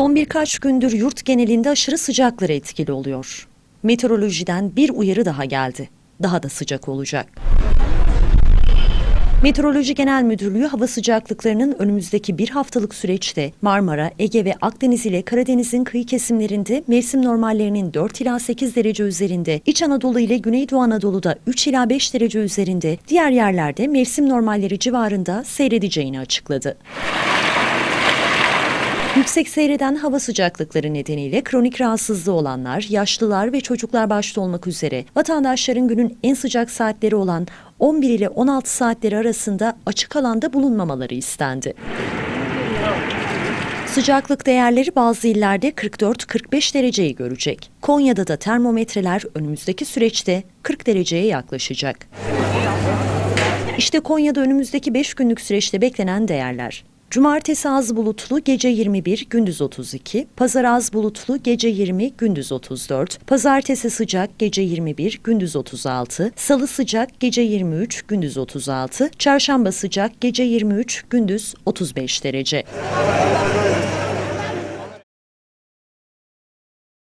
Son birkaç gündür yurt genelinde aşırı sıcaklar etkili oluyor. Meteorolojiden bir uyarı daha geldi. Daha da sıcak olacak. Meteoroloji Genel Müdürlüğü hava sıcaklıklarının önümüzdeki bir haftalık süreçte Marmara, Ege ve Akdeniz ile Karadeniz'in kıyı kesimlerinde mevsim normallerinin 4 ila 8 derece üzerinde, İç Anadolu ile Güneydoğu Anadolu'da 3 ila 5 derece üzerinde, diğer yerlerde mevsim normalleri civarında seyredeceğini açıkladı. Yüksek seyreden hava sıcaklıkları nedeniyle kronik rahatsızlığı olanlar, yaşlılar ve çocuklar başta olmak üzere vatandaşların günün en sıcak saatleri olan 11 ile 16 saatleri arasında açık alanda bulunmamaları istendi. Sıcaklık değerleri bazı illerde 44-45 dereceyi görecek. Konya'da da termometreler önümüzdeki süreçte 40 dereceye yaklaşacak. İşte Konya'da önümüzdeki 5 günlük süreçte beklenen değerler. Cumartesi az bulutlu gece 21 gündüz 32, pazar az bulutlu gece 20 gündüz 34, pazartesi sıcak gece 21 gündüz 36, salı sıcak gece 23 gündüz 36, çarşamba sıcak gece 23 gündüz 35 derece.